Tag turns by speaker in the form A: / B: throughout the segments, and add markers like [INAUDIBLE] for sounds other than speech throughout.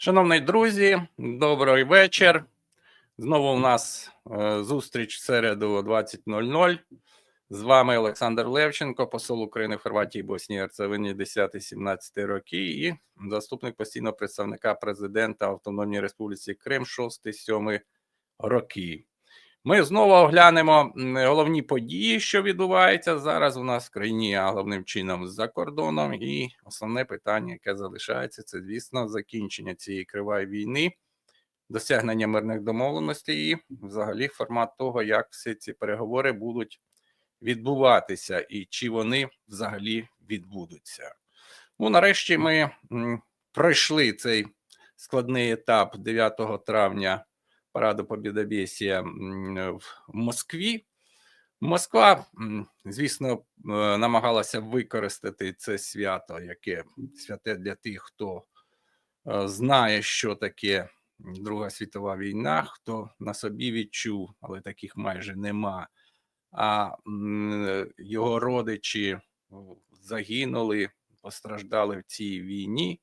A: Шановні друзі, добрий вечір. Знову у нас е, зустріч в середу о 20.00. З вами Олександр Левченко, посол України в Хорватії, Боснії, Герцевині 10-17 роки і заступник постійного представника президента Автономної Республіки Крим 6-7 роки. Ми знову оглянемо головні події, що відбуваються зараз у нас в країні, а головним чином за кордоном. І основне питання, яке залишається, це звісно закінчення цієї кривої війни, досягнення мирних домовленостей і взагалі формат того, як всі ці переговори будуть відбуватися, і чи вони взагалі відбудуться. Ну, нарешті ми пройшли цей складний етап 9 травня параду Побєдобєсія в Москві. Москва, звісно, е, намагалася використати це свято, яке святе для тих, хто е, знає, що таке Друга світова війна, хто на собі відчув, але таких майже нема. А його родичі загинули, постраждали в цій війні.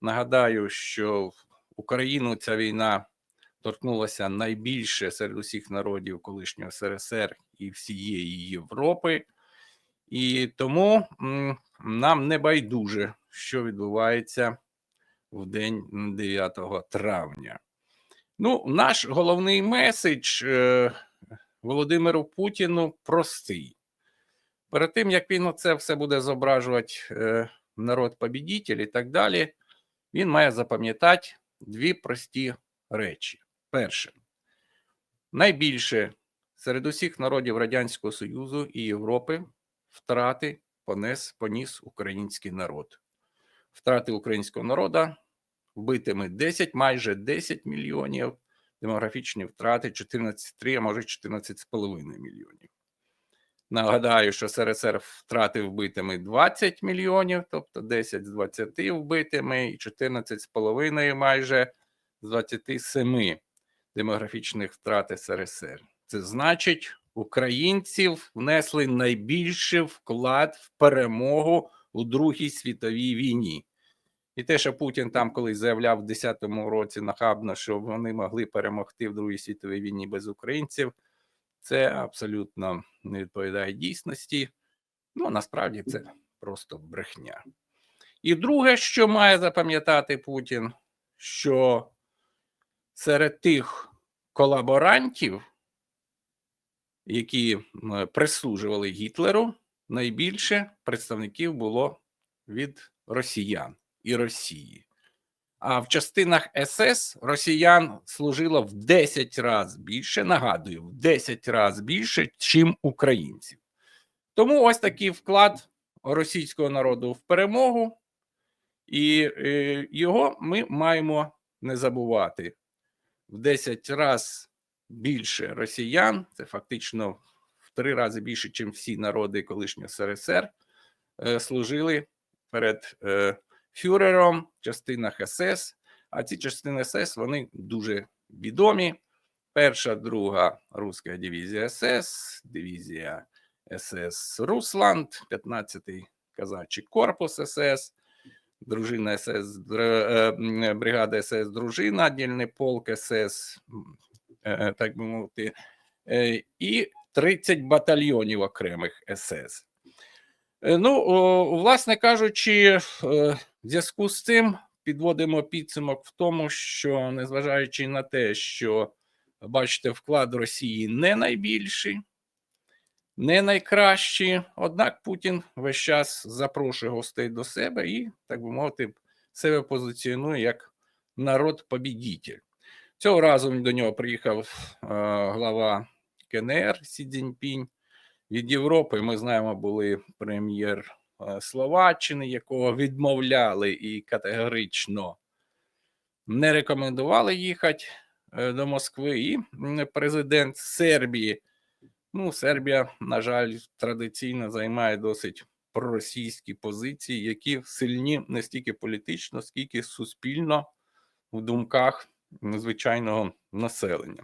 A: Нагадаю, що Україну ця війна торкнулася найбільше серед усіх народів колишнього СРСР і всієї Європи. І тому нам не байдуже, що відбувається в день 9 травня. Ну, наш головний меседж е, Володимиру Путіну простий. Перед тим, як він це все буде зображувати е, народ побідітель і так далі, він має запам'ятати дві прості речі. Перше, найбільше серед усіх народів Радянського Союзу і Європи втрати понес, поніс український народ. Втрати українського народу вбитими 10, майже 10 мільйонів, демографічні втрати 14,3, а може 14,5 мільйонів. Нагадаю, що СРСР втратив вбитими 20 мільйонів, тобто 10 з 20 вбитими, і 14,5 майже з 27 демографічних втрат СРСР. Це значить, українців внесли найбільший вклад в перемогу у Другій світовій війні. І те, що Путін там колись заявляв в 10-му році нахабно, що вони могли перемогти в Другій світовій війні без українців, це абсолютно не відповідає дійсності. Ну, насправді це просто брехня. І друге, що має запам'ятати Путін, що серед тих колаборантів, які прислужували Гітлеру, найбільше представників було від росіян і Росії. А в частинах СС росіян служило в 10 разів більше, нагадую, в 10 разів більше, чим українців. Тому ось такий вклад російського народу в перемогу, і е, його ми маємо не забувати. В 10 разів більше росіян, це фактично в три рази більше, ніж всі народи колишнього СРСР, е, служили перед е, фюрером в частинах СС. А ці частини СС вони дуже відомі. Перша, друга руська дивізія СС, дивізія СС Русланд, 15-й казачий корпус СС, дружина СС, е, м, бригада СС Дружина, дільний полк СС, е, так би мовити, е, і 30 батальйонів окремих СС. Е, Ну, власне кажучи, е, в зв'язку з цим підводимо підсумок в тому, що незважаючи на те, що бачите, вклад Росії не найбільший, не найкращий, однак Путін весь час запрошує гостей до себе і, так би мовити, себе позиціонує як народ-побідітель. Цього разу до нього приїхав е, глава КНР Сі Цзіньпінь. Від Європи ми знаємо, були прем'єр е, Словаччини, якого відмовляли і категорично не рекомендували їхати е, до Москви. І президент Сербії. Ну, Сербія, на жаль, традиційно займає досить проросійські позиції, які сильні не стільки політично, скільки суспільно в думках звичайного населення.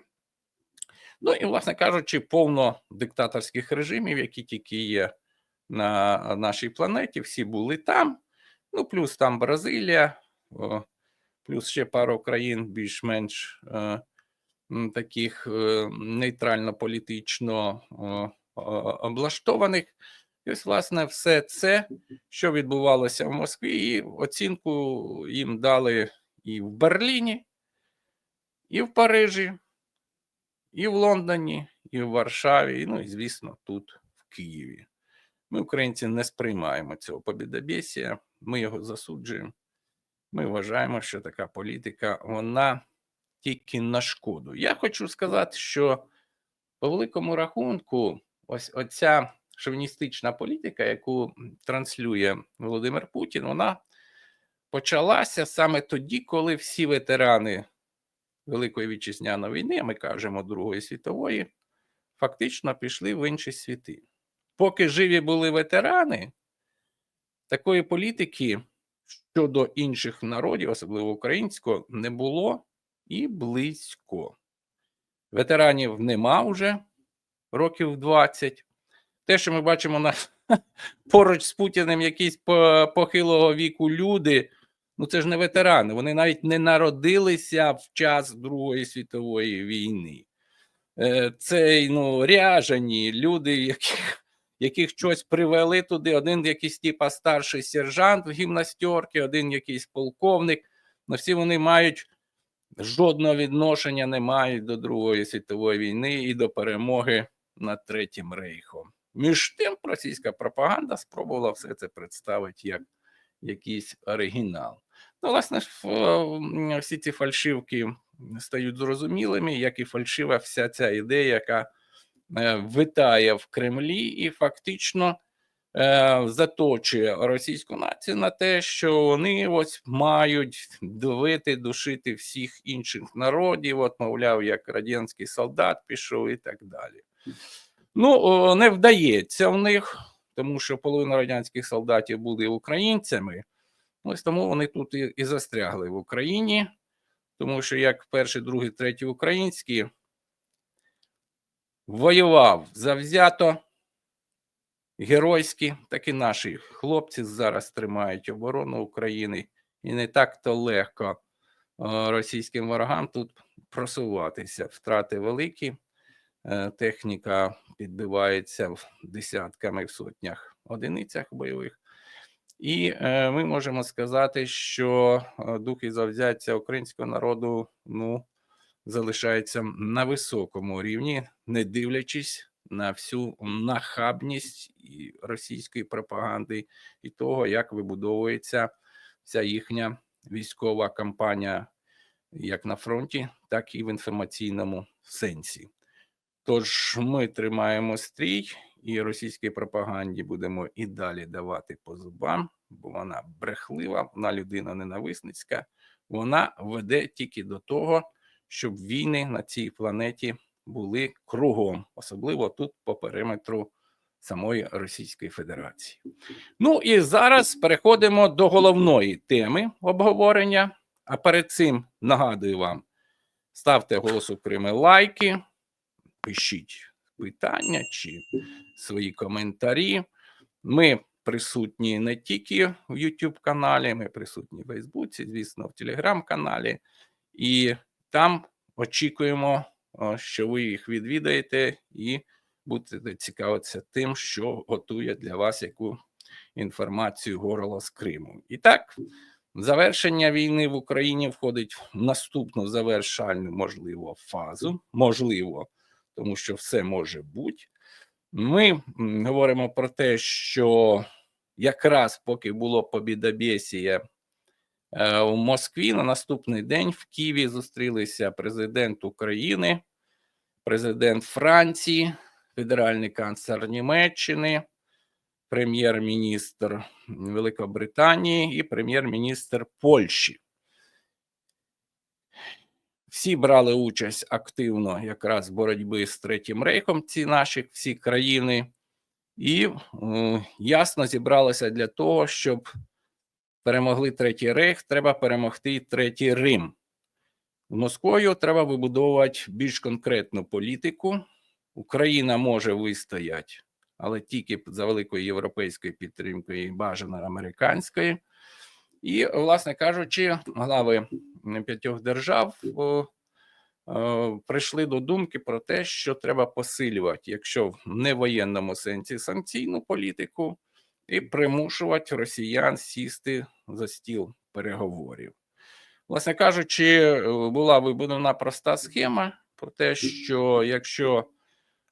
A: Ну і, власне кажучи, повно диктаторських режимів, які тільки є на нашій планеті, всі були там. Ну, плюс там Бразилія, плюс ще пару країн більш-менш е, таких е, нейтрально-політично е, облаштованих. І ось, власне, все це, що відбувалося в Москві, і оцінку їм дали і в Берліні, і в Парижі, і в Лондоні, і в Варшаві, і, ну і, звісно, тут, в Києві. Ми, українці, не сприймаємо цього побідобєсія, ми його засуджуємо. Ми вважаємо, що така політика, вона тільки на шкоду. Я хочу сказати, що по великому рахунку, ось оця шовіністична політика, яку транслює Володимир Путін, вона почалася саме тоді, коли всі ветерани Великої вітчизняної війни, а ми кажемо Другої світової, фактично пішли в інші світи. Поки живі були ветерани, такої політики щодо інших народів, особливо українського, не було і близько. Ветеранів нема вже років 20. Те, що ми бачимо на [LAUGHS] поруч з Путіним якісь похилого віку люди, ну це ж не ветерани, вони навіть не народилися в час Другої світової війни. Е, Це ну, ряжані люди, яких, яких щось привели туди. Один якийсь типа старший сержант в гімнастерці, один якийсь полковник. Ну, всі вони мають жодного відношення не мають до Другої світової війни і до перемоги над Третім Рейхом. Між тим, російська пропаганда спробувала все це представити як якийсь оригінал. Ну, власне, всі ці фальшивки стають зрозумілими, як і фальшива вся ця ідея, яка е, витає в Кремлі і фактично заточує російську націю на те, що вони ось мають давити, душити всіх інших народів, от, мовляв, як радянський солдат пішов і так далі. Ну, не вдається в них, тому що половина радянських солдатів були українцями. Ось тому вони тут і, і застрягли в Україні, тому що як перший, другий, третій український воював завзято, геройськи, так і наші хлопці зараз тримають оборону України, і не так-то легко е, російським ворогам тут просуватися. Втрати великі, е, техніка підбивається в десятками, в сотнях одиницях бойових. І е, ми можемо сказати, що дух і завзяття українського народу ну, залишається на високому рівні, не дивлячись на всю нахабність російської пропаганди і того, як вибудовується вся їхня військова кампанія як на фронті, так і в інформаційному сенсі. Тож ми тримаємо стрій і російській пропаганді будемо і далі давати по зубам, бо вона брехлива, вона людина ненависницька, вона веде тільки до того, щоб війни на цій планеті були кругом, особливо тут по периметру самої Російської Федерації. Ну і зараз переходимо до головної теми обговорення. А перед цим нагадую вам: ставте голосу Криму лайки, пишіть питання чи свої коментарі. Ми присутні не тільки в YouTube каналі, ми присутні в Фейсбуці, звісно, в Телеграм-каналі, і там очікуємо, що ви їх відвідаєте і будете цікавитися тим, що готує для вас яку інформацію горло з Криму. І так, завершення війни в Україні входить в наступну завершальну, можливо, фазу. Можливо, тому що все може бути. Ми говоримо про те, що якраз поки було побідобєсія у Москві, на наступний день в Києві зустрілися президент України, президент Франції, федеральний канцлер Німеччини, прем'єр-міністр Великобританії і прем'єр-міністр Польщі. Всі брали участь активно якраз в боротьбі з Третім Рейхом, ці наші всі країни, і е, ясно зібралися для того, щоб перемогли Третій Рейх, треба перемогти Третій Рим. З Москвою треба вибудовувати більш конкретну політику. Україна може вистояти, але тільки за великою європейською підтримкою і бажано американської. І, власне кажучи, глави п'ятьох держав о, е, прийшли до думки про те, що треба посилювати, якщо в невоєнному сенсі санкційну політику, і примушувати росіян сісти за стіл переговорів. Власне кажучи, е, була вибудована проста схема про те, що якщо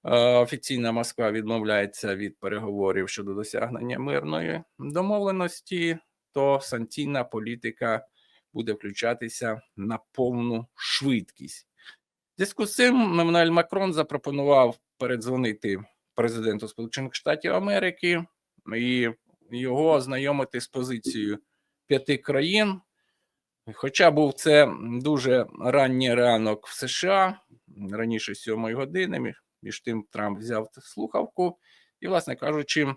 A: е, офіційна Москва відмовляється від переговорів щодо досягнення мирної домовленості, то санкційна політика буде включатися на повну швидкість. В зв'язку з цим Еммануель Макрон запропонував передзвонити президенту Сполучених Штатів Америки і його ознайомити з позицією п'яти країн. Хоча був це дуже ранній ранок в США, раніше сьомої години, мі- між тим Трамп взяв слухавку, і, власне кажучи,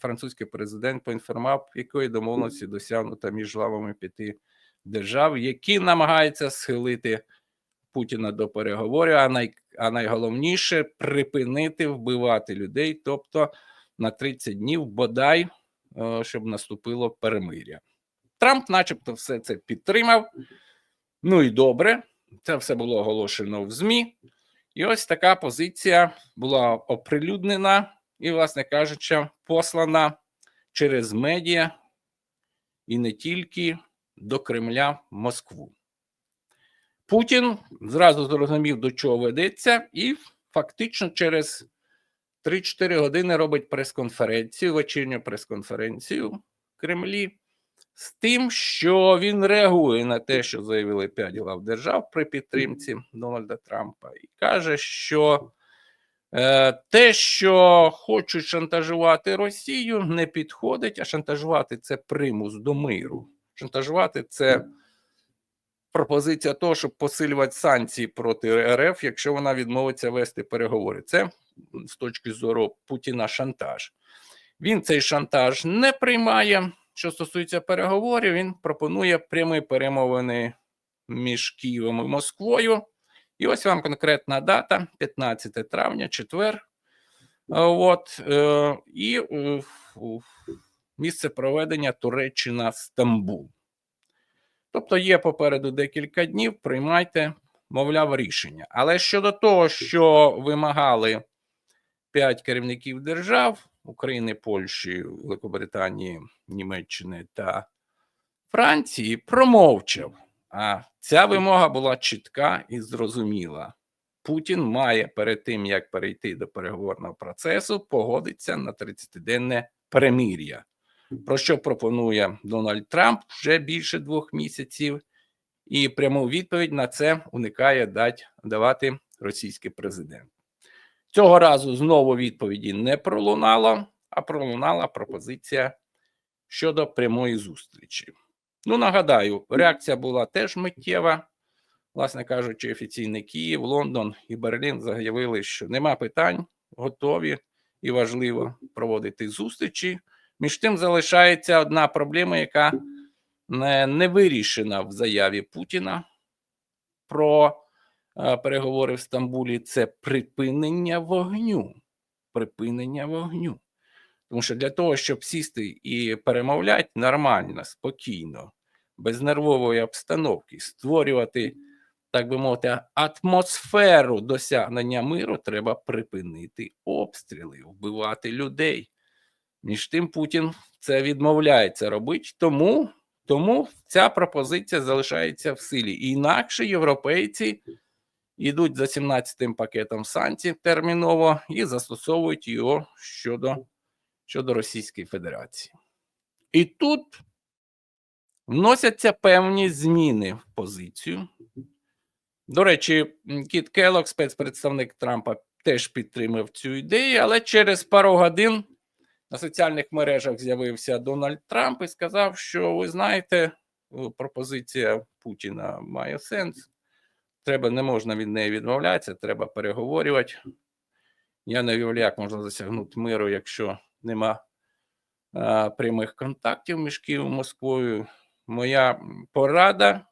A: французький президент поінформував, якої домовленості досягнута між главами п'яти держав, які намагаються схилити Путіна до переговорів, а, най, а найголовніше припинити вбивати людей, тобто на 30 днів бодай, е, щоб наступило перемиря. Трамп, начебто, все це підтримав. Ну і добре, це все було оголошено в ЗМІ. І ось така позиція була оприлюднена і, власне кажучи, послана через медіа і не тільки до Кремля в Москву. Путін зразу зрозумів, до чого ведеться, і фактично через 3-4 години робить прес-конференцію, вечірню прес-конференцію в Кремлі з тим, що він реагує на те, що заявили п'ять глав держав при підтримці Дональда Трампа, і каже, що е, те, що хочуть шантажувати Росію, не підходить, а шантажувати це примус до миру. Шантажувати це пропозиція того, щоб посилювати санкції проти РФ, якщо вона відмовиться вести переговори. Це з точки зору Путіна шантаж. Він цей шантаж не приймає. Що стосується переговорів, він пропонує прямі перемовини між Києвом і Москвою. І ось вам конкретна дата: 15 травня, четвер. От, е, і е, місце проведення Туреччина Стамбул. Тобто є попереду декілька днів, приймайте, мовляв, рішення. Але щодо того, що вимагали п'ять керівників держав України, Польщі, Великобританії, Німеччини та Франції, промовчав. А ця вимога була чітка і зрозуміла. Путін має перед тим, як перейти до переговорного процесу, погодитися на 30-денне перемир'я про що пропонує Дональд Трамп вже більше двох місяців, і пряму відповідь на це уникає дать, давати російський президент. Цього разу знову відповіді не пролунало, а пролунала пропозиція щодо прямої зустрічі. Ну, нагадаю, реакція була теж миттєва. Власне кажучи, офіційний Київ, Лондон і Берлін заявили, що нема питань, готові і важливо проводити зустрічі. Між тим залишається одна проблема, яка не, вирішена в заяві Путіна про переговори в Стамбулі. Це припинення вогню. Припинення вогню. Тому що для того, щоб сісти і перемовляти нормально, спокійно, без нервової обстановки, створювати, так би мовити, атмосферу досягнення миру, треба припинити обстріли, вбивати людей. Між тим Путін це відмовляється робити, тому, тому ця пропозиція залишається в силі. Інакше європейці йдуть за 17-м пакетом санкцій терміново і застосовують його щодо, щодо Російської Федерації. І тут вносяться певні зміни в позицію. До речі, Кіт Келлог, спецпредставник Трампа, теж підтримав цю ідею, але через пару годин на соціальних мережах з'явився Дональд Трамп і сказав, що ви знаєте, пропозиція Путіна має сенс. Треба не можна від неї відмовлятися, треба переговорювати. Я не уявляю, як можна досягнути миру, якщо нема а, прямих контактів між Києвом і Москвою. Моя порада: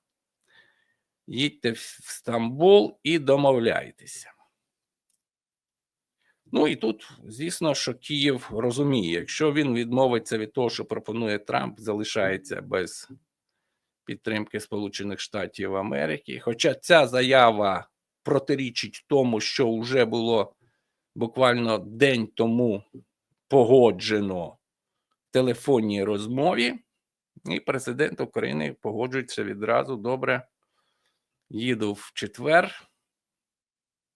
A: їдьте в Стамбул і домовляйтеся. Ну і тут, звісно, що Київ розуміє, якщо він відмовиться від того, що пропонує Трамп, залишається без підтримки Сполучених Штатів Америки. Хоча ця заява протирічить тому, що вже було буквально день тому погоджено в телефонній розмові, і президент України погоджується відразу добре. Їду в четвер.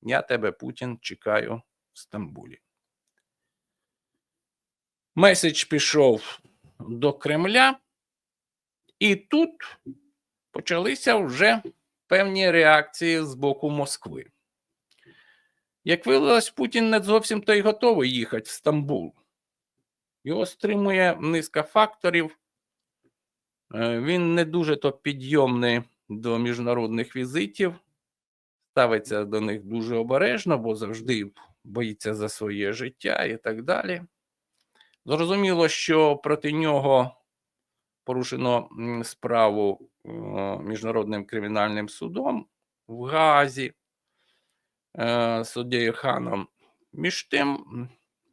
A: Я тебе, Путін, чекаю в Стамбулі. Меседж пішов до Кремля, і тут почалися вже певні реакції з боку Москви. Як виявилось, Путін не зовсім то й готовий їхати в Стамбул. Його стримує низка факторів. Е, Він не дуже то підйомний до міжнародних візитів, ставиться до них дуже обережно, бо завжди боїться за своє життя і так далі. Зрозуміло, що проти нього порушено справу е, Міжнародним кримінальним судом в Гаазі е, суддею Ханом. Між тим, м,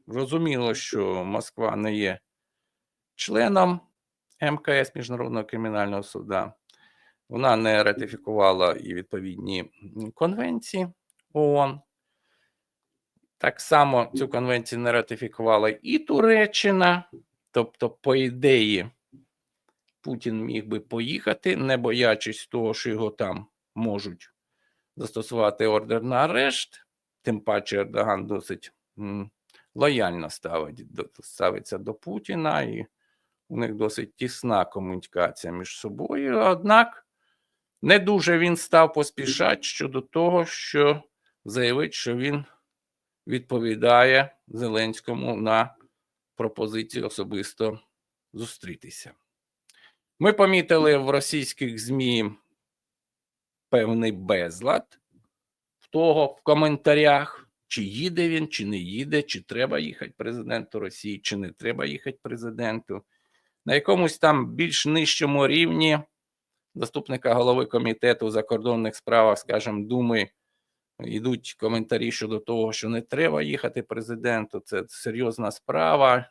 A: зрозуміло, що Москва не є членом МКС Міжнародного кримінального суда. Вона не ратифікувала і відповідні конвенції ООН. Так само цю конвенцію не ратифікувала і Туреччина. Тобто, по ідеї, Путін міг би поїхати, не боячись того, що його там можуть застосувати ордер на арешт. Тим паче Ердоган досить лояльно ставить, ставиться до Путіна, і у них досить тісна комунікація між собою. Однак не дуже він став поспішати щодо того, що заявить, що він відповідає Зеленському на пропозицію особисто зустрітися. Ми помітили в російських ЗМІ певний безлад в того в коментарях, чи їде він, чи не їде, чи треба їхати президенту Росії, чи не треба їхати президенту. На якомусь там більш нижчому рівні заступника голови комітету у закордонних справах, скажімо, Думи, йдуть коментарі щодо того, що не треба їхати президенту, це серйозна справа,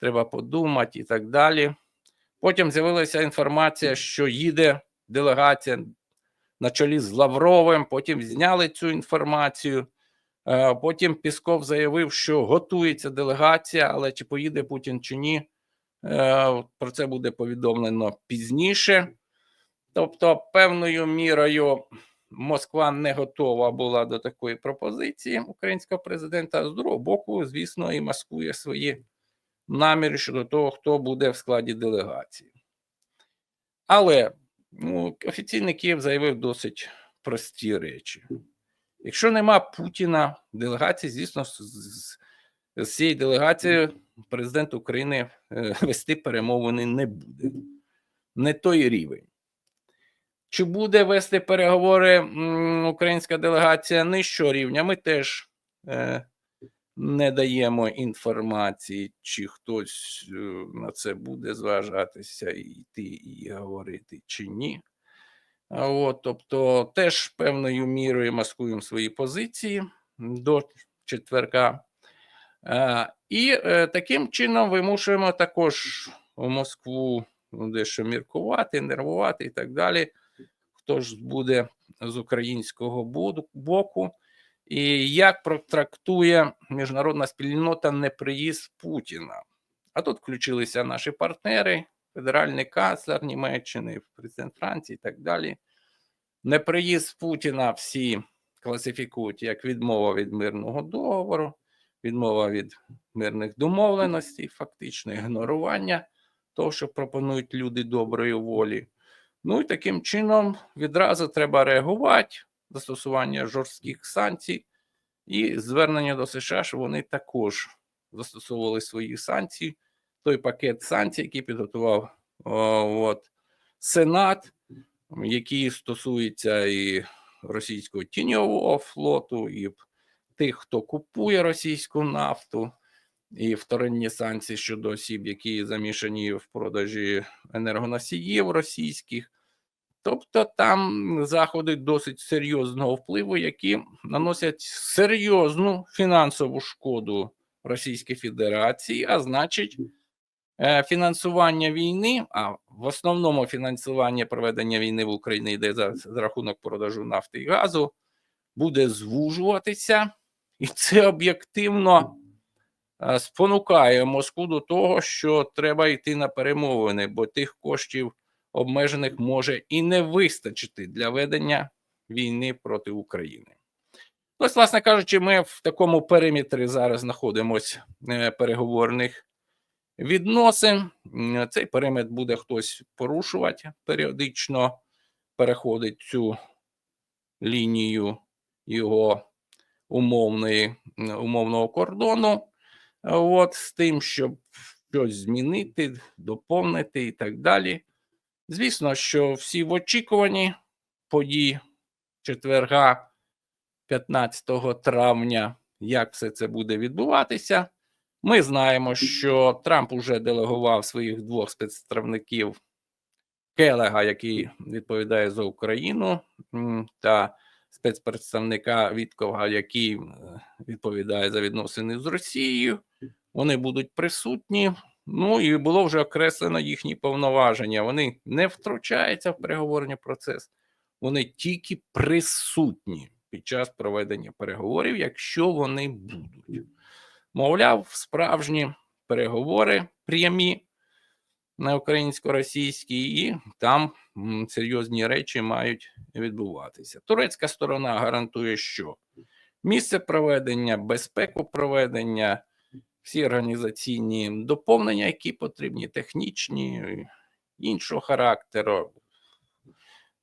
A: треба подумати і так далі. Потім з'явилася інформація, що їде делегація на чолі з Лавровим. Потім зняли цю інформацію. Е, Потім Пісков заявив, що готується делегація, але чи поїде Путін чи ні, е, про це буде повідомлено пізніше. Тобто, певною мірою Москва не готова була до такої пропозиції українського президента. З другого боку, звісно, і маскує свої наміри щодо того, хто буде в складі делегації. Але ну, офіційний Київ заявив досить прості речі. Якщо нема Путіна делегації, звісно, з, з, цією делегацією президент України е, вести перемовини не буде. Не той рівень. Чи буде вести переговори українська делегація нижчого рівня? Ми теж е, не даємо інформації, чи хтось е, на це буде зважатися і йти і говорити, чи ні. От, тобто, теж певною мірою маскуємо свої позиції до четверка. Е, І е, таким чином вимушуємо також Москву ну, дещо міркувати, нервувати і так далі. Хто ж буде з українського боку, і як протрактує міжнародна спільнота неприїзд Путіна. А тут включилися наші партнери, федеральний канцлер Німеччини, президент Франції і так далі. Неприїзд Путіна всі класифікують як відмова від мирного договору, відмова від мирних домовленостей, фактично ігнорування того, що пропонують люди доброї волі. Ну і таким чином відразу треба реагувати, застосування жорстких санкцій і звернення до США, що вони також застосовували свої санкції. Той пакет санкцій, який підготував о, от, Сенат, який стосується і російського тіньового флоту, і тих, хто купує російську нафту, і вторинні санкції щодо осіб, які замішані в продажі енергоносіїв російських. Тобто там заходи досить серйозного впливу, які наносять серйозну фінансову шкоду Російській Федерації, а значить, Е, Фінансування війни, а в основному фінансування проведення війни в Україні йде за, за рахунок продажу нафти і газу, буде звужуватися, і це об'єктивно е, спонукає Москву до того, що треба йти на перемовини, бо тих коштів обмежених може і не вистачити для ведення війни проти України. Ось, власне кажучи, ми в такому периметрі зараз знаходимося е, переговорних відносин. Цей периметр буде хтось порушувати періодично, переходить цю лінію його умовної, умовного кордону. От з тим, щоб щось змінити, доповнити і так далі. Звісно, що всі в очікуванні подій четверга 15 травня, як все це буде відбуватися. Ми знаємо, що Трамп уже делегував своїх двох спецпредставників Келега, який відповідає за Україну, та спецпредставника Віткова, який е, відповідає за відносини з Росією. Вони будуть присутні. Ну і було вже окреслено їхні повноваження. Вони не втручаються в переговорний процес, вони тільки присутні під час проведення переговорів, якщо вони будуть. Мовляв, справжні переговори прямі на українсько-російській, і там серйозні речі мають відбуватися. Турецька сторона гарантує, що місце проведення, безпеку проведення, всі організаційні доповнення, які потрібні, технічні, іншого характеру.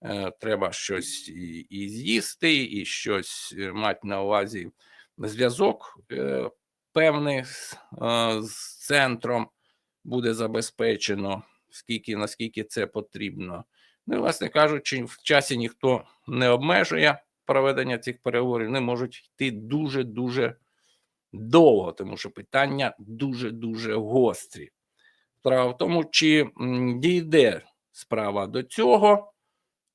A: Е, Треба щось і, з'їсти, і щось е, мати на увазі зв'язок е, певний з центром буде забезпечено, скільки наскільки це потрібно. Ну, і, власне кажучи, в часі ніхто не обмежує проведення цих переговорів, вони можуть йти дуже-дуже довго, тому що питання дуже-дуже гострі. Справа в тому, чи дійде справа до цього,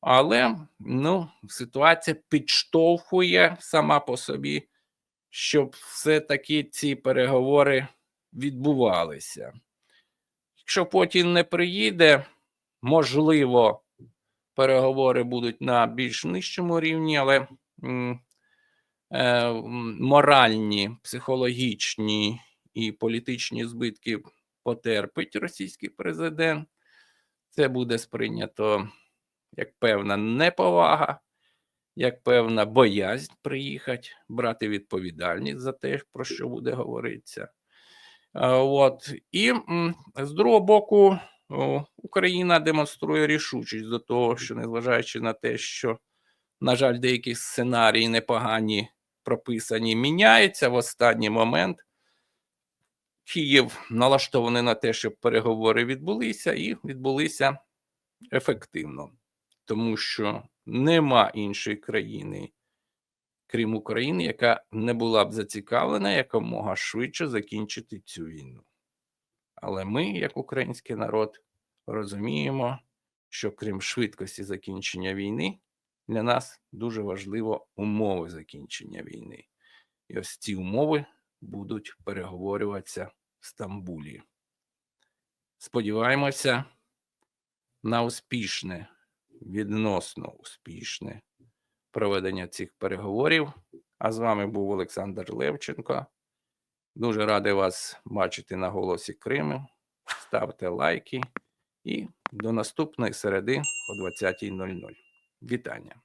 A: але ну, ситуація підштовхує сама по собі, щоб все-таки ці переговори відбувалися. Якщо Путін не приїде, можливо, переговори будуть на більш нижчому рівні, але е, моральні, психологічні і політичні збитки потерпить російський президент. Це буде сприйнято як певна неповага, як певна боязнь приїхати, брати відповідальність за те, про що буде говоритися. Е, От. І з другого боку, Україна демонструє рішучість до того, що незважаючи на те, що, на жаль, деякі сценарії непогані прописані, міняються в останній момент. Київ налаштований на те, щоб переговори відбулися, і відбулися ефективно, тому що нема іншої країни, крім України, яка не була б зацікавлена якомога швидше закінчити цю війну. Але ми, як український народ, розуміємо, що крім швидкості закінчення війни, для нас дуже важливо умови закінчення війни. І ось ці умови будуть переговорюватися в Стамбулі. Сподіваємося на успішне, відносно успішне проведення цих переговорів. А з вами був Олександр Левченко. Дуже радий вас бачити на голосі Криму. Ставте лайки і до наступної середи о 20.00. Вітання!